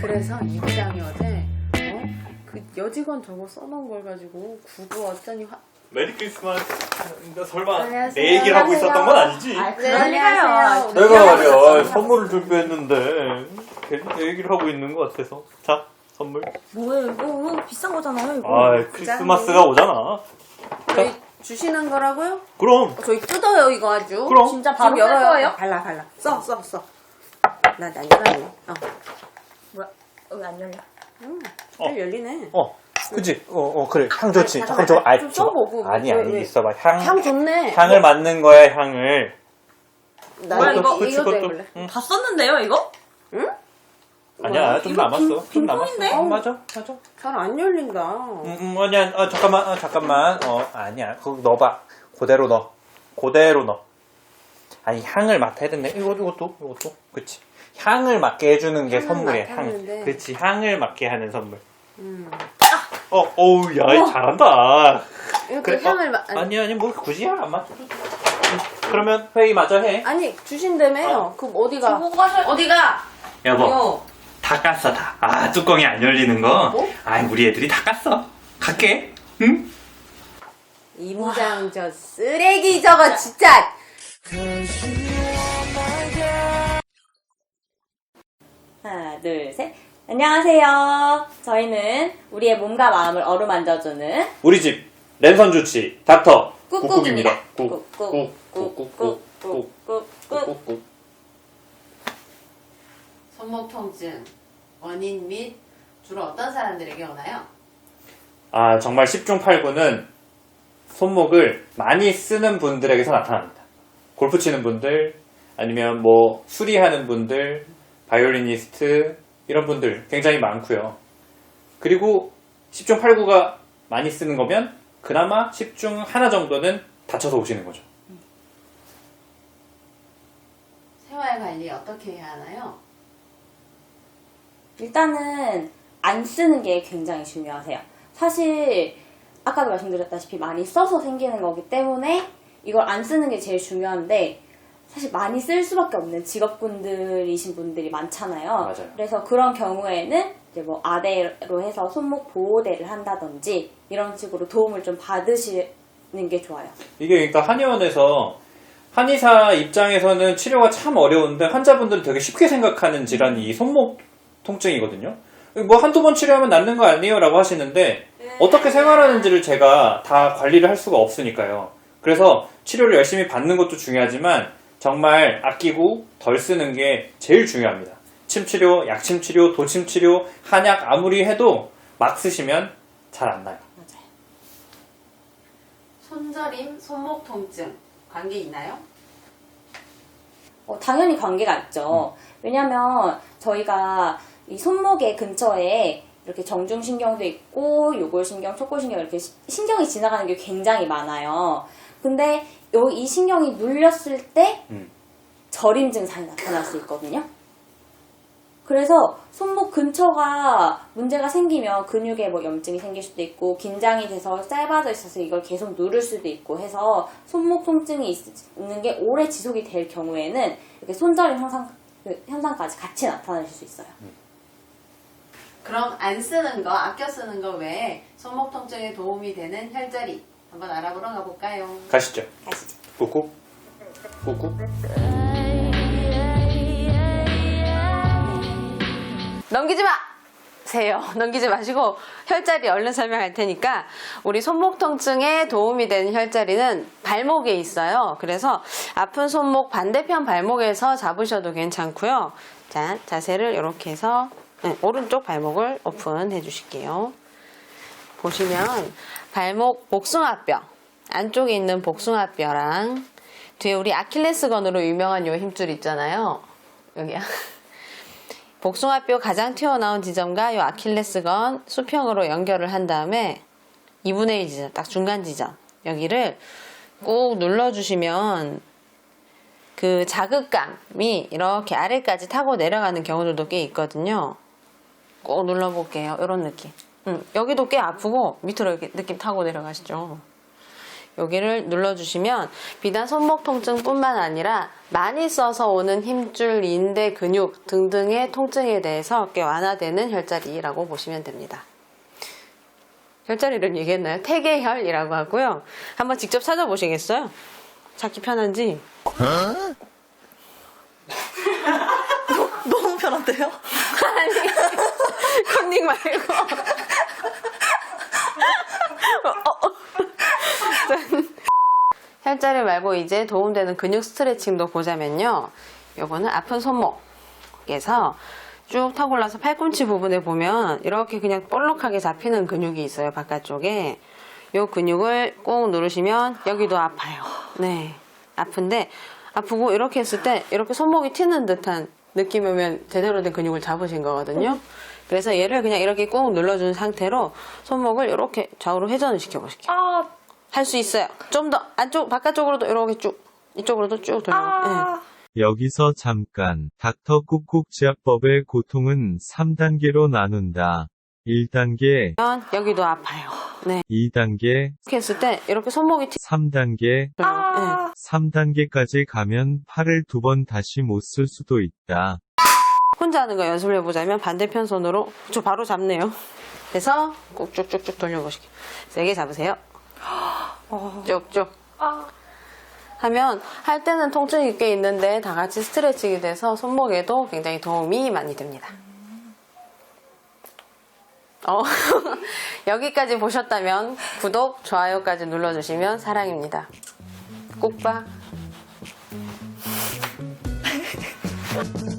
그래서 이 부장이 어제 어? 그 여직원 저거 써놓은 걸 가지고 구구 어쩌니 화... 메리 크리스마스. 너 설마 안녕하세요. 내 얘기를 하고 있었던 건 아니지? 아, 네. 안녕하세요. 내가 말이야 선물을 준비했는데 괜히 내 얘기를 하고 있는 것 같아서 자 선물 뭐예요? 이거, 이거 비싼 거잖아요, 이거. 아 크리스마스가 오잖아 저희 주시는 거라고요? 그럼 어, 저희 뜯어요 이거 아주 그럼. 진짜 바로 열어요. 거예요? 발라 발라 써 써 써. 나 난리나네. 어. 뭐야? 왜안 열려? 음, 어. 잘 열리네. 어 그치 어, 어 그래 향 좋지 아니, 잠깐 잠깐만, 저좀 아, 저 써보고. 아니 왜, 아니 왜? 있어봐 향, 향 좋네. 향을 맡는 거야 향을 나 이거 이거? 그치, 이것도 그것도. 응. 다 썼는데요, 이거? 응? 아니야? 좀 이거 남았어 빈- 좀 남았어 빈통인데? 어, 맞아 맞아 잘 안 열린다. 음, 음 아니야 어, 잠깐만 어, 잠깐만 어 아니야 그거 넣어봐 그대로 넣어 그대로 넣어 아니 향을 맡아야 된다 이거 이것도 이것도 그치 향을 맡게 해주는 게 향을 선물이야 향 맡았는데. 그치 향을 맡게 하는 선물 음. 어 어우 야 잘한다 이렇게 그래, 향을 어, 마... 아니, 아니 아니 뭐 굳이 향안 맡아도 돼 그러면 회의 마저 해 아니 주신다며요. 어. 그럼 어디가? 가셔야 어디가? 여보 이거. 다 깠어 다 아 뚜껑이 안 열리는 거 뭐? 아 우리 애들이 다 깠어 갈게 응? 이 부장 저 쓰레기 저거 진짜. 하나, 둘, 셋. 안녕하세요. 저희는 우리의 몸과 마음을 어루만져주는 우리 집 랜선 주치 닥터 꾹꾹입니다. 꾹꾹꾹꾹꾹꾹꾹꾹꾹 꾹꾹꾹 꾹꾹. 손목 통증 원인 및 주로 어떤 사람들에게 오나요? 아 정말 10중 8구는 손목을 많이 쓰는 분들에게서 나타납니다. 골프 치는 분들 아니면 뭐 수리하는 분들 바이올리니스트 이런 분들 굉장히 많고요. 그리고 10중 8구가 많이 쓰는 거면 그나마 10중 하나 정도는 다쳐서 오시는 거죠. 생활 관리 어떻게 해야 하나요? 일단은 안 쓰는 게 굉장히 중요하세요. 사실 아까도 말씀드렸다시피 많이 써서 생기는 거기 때문에 이걸 안 쓰는 게 제일 중요한데 사실 많이 쓸 수밖에 없는 직업군들이신 분들이 많잖아요. 맞아요. 그래서 그런 경우에는 이제 뭐 아대로 해서 손목 보호대를 한다든지 이런 식으로 도움을 좀 받으시는 게 좋아요. 이게 그러니까 한의원에서 한의사 입장에서는 치료가 참 어려운데 환자분들은 되게 쉽게 생각하는 질환이 이 손목 통증이거든요. 뭐 한두 번 치료하면 낫는 거 아니에요? 라고 하시는데 어떻게 생활하는지를 제가 다 관리를 할 수가 없으니까요. 그래서 치료를 열심히 받는 것도 중요하지만 정말 아끼고 덜 쓰는 게 제일 중요합니다. 침치료, 약침치료, 도침치료, 한약 아무리 해도 막 쓰시면 잘 안 나요. 맞아요. 손저림, 손목 통증 관계 있나요? 어, 당연히 관계가 있죠. 왜냐면 저희가 이 손목의 근처에 이렇게 정중신경도 있고 요골신경, 촉골신경 이렇게 시- 신경이 지나가는 게 굉장히 많아요. 근데 요, 이 신경이 눌렸을 때 음. 저림 증상이 나타날 수 있거든요. 그래서 손목 근처가 문제가 생기면 근육에 뭐 염증이 생길 수도 있고 긴장이 돼서 짧아져 있어서 이걸 계속 누를 수도 있고 해서 손목 통증이 있- 있는 게 오래 지속이 될 경우에는 이렇게 손저림 현상, 그 현상까지 같이 나타날 수 있어요. 그럼 안 쓰는 거, 아껴 쓰는 거 외에 손목 통증에 도움이 되는 혈자리 한번 알아보러 가볼까요? 가시죠. 가시죠. 꾹꾹. 꾹꾹. 넘기지 마! 세요. 넘기지 마시고 혈자리 얼른 설명할 테니까 우리 손목 통증에 도움이 되는 혈자리는 발목에 있어요. 그래서 아픈 손목 반대편 발목에서 잡으셔도 괜찮고요. 자, 자세를 이렇게 해서 네, 오른쪽 발목을 오픈해 주실게요. 보시면 발목 복숭아뼈 안쪽에 있는 복숭아뼈랑 뒤에 우리 아킬레스건으로 유명한 요 힘줄 있잖아요. 여기야. 복숭아뼈 가장 튀어나온 지점과 요 아킬레스건 수평으로 연결을 한 다음에 2분의 1 지점, 딱 중간 지점 여기를 꾹 눌러주시면 그 자극감이 이렇게 아래까지 타고 내려가는 경우들도 꽤 있거든요. 꼭 눌러볼게요. 이런 느낌. 음, 여기도 꽤 아프고 밑으로 이렇게 느낌 타고 내려가시죠. 여기를 눌러주시면 비단 손목 통증뿐만 아니라 많이 써서 오는 힘줄, 인대, 근육 등등의 통증에 대해서 꽤 완화되는 혈자리라고 보시면 됩니다. 혈자리를 얘기했나요? 태계혈이라고 하고요. 한번 직접 찾아보시겠어요? 찾기 편한지. 너무 편한데요? 아니, 컨닝 말고. 어, 어. 짠. 혈자리 말고 이제 도움되는 근육 스트레칭도 보자면요. 요거는 아픈 손목에서 쭉 타골라서 팔꿈치 부분에 보면 이렇게 그냥 볼록하게 잡히는 근육이 있어요. 바깥쪽에. 요 근육을 꾹 누르시면 여기도 아파요. 네. 아픈데 아프고 이렇게 했을 때 이렇게 손목이 튀는 듯한 느낌이 오면 제대로 된 근육을 잡으신 거거든요. 그래서 얘를 그냥 이렇게 꾹 눌러준 상태로 손목을 이렇게 좌우로 회전을 시켜보실게요. 아, 할 수 있어요. 좀 더 안쪽 바깥쪽으로도 이렇게 쭉 이쪽으로도 쭉 돌려. 아. 여기서 잠깐 닥터 꾹꾹 지압법의 고통은 3단계로 나눈다. 1단계, 면 여기도 아파요. 네. 2단계, 이렇게 했을 때 이렇게 손목이 튀. 3단계, 네. 3단계까지 가면 팔을 두 번 다시 못 쓸 수도 있다. 혼자 하는 거 연습을 해보자면 반대편 손으로 저 바로 잡네요. 그래서 꾹 쭉쭉쭉 돌려보시게. 세게 잡으세요. 쭉쭉. 하면 할 때는 통증이 꽤 있는데 다 같이 스트레칭이 돼서 손목에도 굉장히 도움이 많이 됩니다. 어, 여기까지 보셨다면 구독, 좋아요까지 눌러주시면 사랑입니다. 꼭 봐.